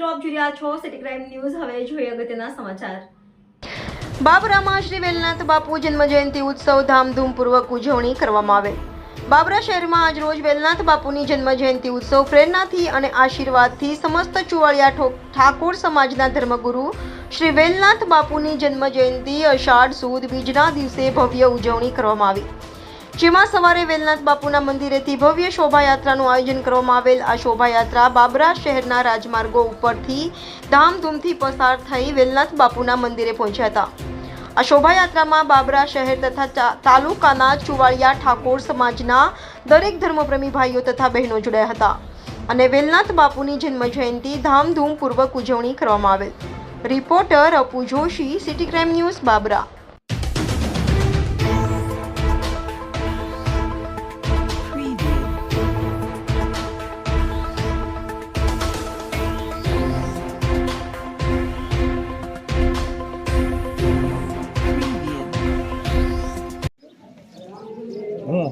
આપ જોઈ રહ્યા છો, સિટી ક્રાઇમ ન્યૂઝ. હવે જોઈએ અગત્યના સમાચાર. બાબરામાં શ્રી વેલનાથ બાપુ જન્મજયંતિ ઉત્સવ ધામધૂમપૂર્વક ઉજવણી કરવામાં આવે. બાબરા શહેરમાં આજ રોજ વેલનાથ બાપુની જન્મજયંતિ ઉત્સવ પ્રેરણાથી અને આશીર્વાદથી સમસ્ત ચુવાળિયા ઠાકોર સમાજના ધર્મગુરુ શ્રી વેલનાથ બાપુની જન્મજયંતિ અષાઢ સુદ બીજના દિવસે ભવ્ય ઉજવણી કરવામાં આવી. જેમાં સવારે વેલનાથ બાપુના મંદિરેથી ભવ્ય શોભાયાત્રાનું આયોજન કરવામાં આવેલ. આ શોભાયાત્રા બાબરા શહેરના રાજમાર્ગો ઉપરથી ધામધૂમથી પસાર થઈ વેલનાથ બાપુના મંદિરે પહોંચ્યા હતા. આ શોભાયાત્રામાં બાબરા શહેર તથા તાલુકાના ચુવાળિયા ઠાકોર સમાજના દરેક ધર્મપ્રેમી ભાઈઓ તથા બહેનો જોડાયા હતા અને વેલનાથ બાપુની જન્મ જયંતિ ધામધૂમપૂર્વક ઉજવણી કરવામાં આવેલ. Reporter Apu Joshi, city crime news Babra. હું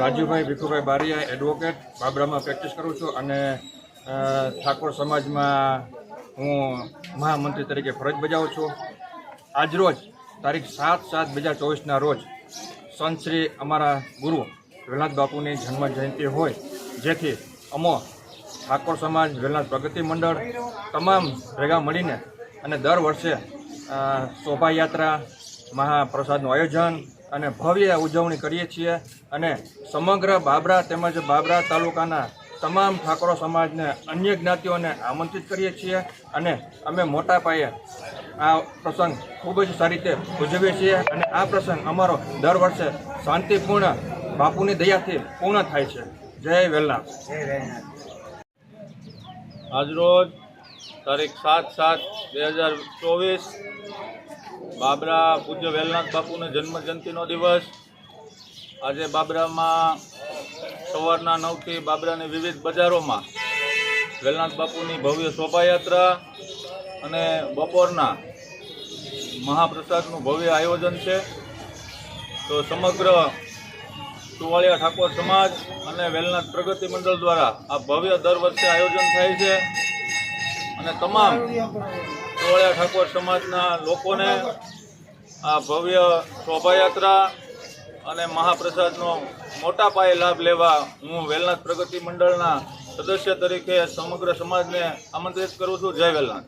રાજુભાઈ ભીખુભાઈ બારિયા એડવોકેટ બાબરામાં પ્રેક્ટિસ કરું છું અને ઠાકોર સમાજમાં હું મહામંત્રી તરીકે ફરજ બજાવું છું. આજરોજ તારીખ સાત સાત બે હજાર ચોવીસના રોજ, સંત શ્રી અમારા ગુરુ વેલનાથ બાપુની જન્મ જયંતિ હોય, જેથી અમો ઠાકોર સમાજ, વેલનાથ પ્રગતિ મંડળ, તમામ ભેગા મળીને અને દર વર્ષે શોભાયાત્રા, મહાપ્રસાદનું આયોજન અને ભવ્ય ઉજવણી કરીએ છીએ અને સમગ્ર બાબરા તેમજ બાબરા તાલુકાના તમામ ઠાકોરો સમાજને અન્ય જ્ઞાતિઓને આમંત્રિત કરીએ છીએ અને અમે મોટા પાયે આ પ્રસંગ ખૂબ જ સારી રીતે ઉજવીએ છીએ અને આ પ્રસંગ અમારો દર વર્ષે શાંતિપૂર્ણ બાપુની દયાથી પૂર્ણ થાય છે. જય વેલનાથ. આજરોજ તારીખ સાત સાત બે હજાર ચોવીસ. બાબરા પૂજ્ય વેલનાથ બાપુનો જન્મજયંતિનો દિવસ. આજે બાબરામાં સવારના નવથી બાબરાની વિવિધ બજારોમાં વેલનાથ બાપુની ભવ્ય શોભાયાત્રા અને બપોરના મહાપ્રસાદનું ભવ્ય આયોજન છે. તો સમગ્ર સુવાળિયા ઠાકોર સમાજ અને વેલનાથ પ્રગતિ મંડળ દ્વારા આ ભવ્ય દર વર્ષે આયોજન થાય છે. અને તમામ સુવાળિયા ઠાકોર સમાજના લોકોને આ ભવ્ય શોભાયાત્રા અને મહાપ્રસાદનો મોટા પાયે લાભ લેવા હું વેલનાથ પ્રગતિ મંડળના સદસ્ય તરીકે સમગ્ર સમાજને આમંત્રિત કરું છું. જય વેલનાથ.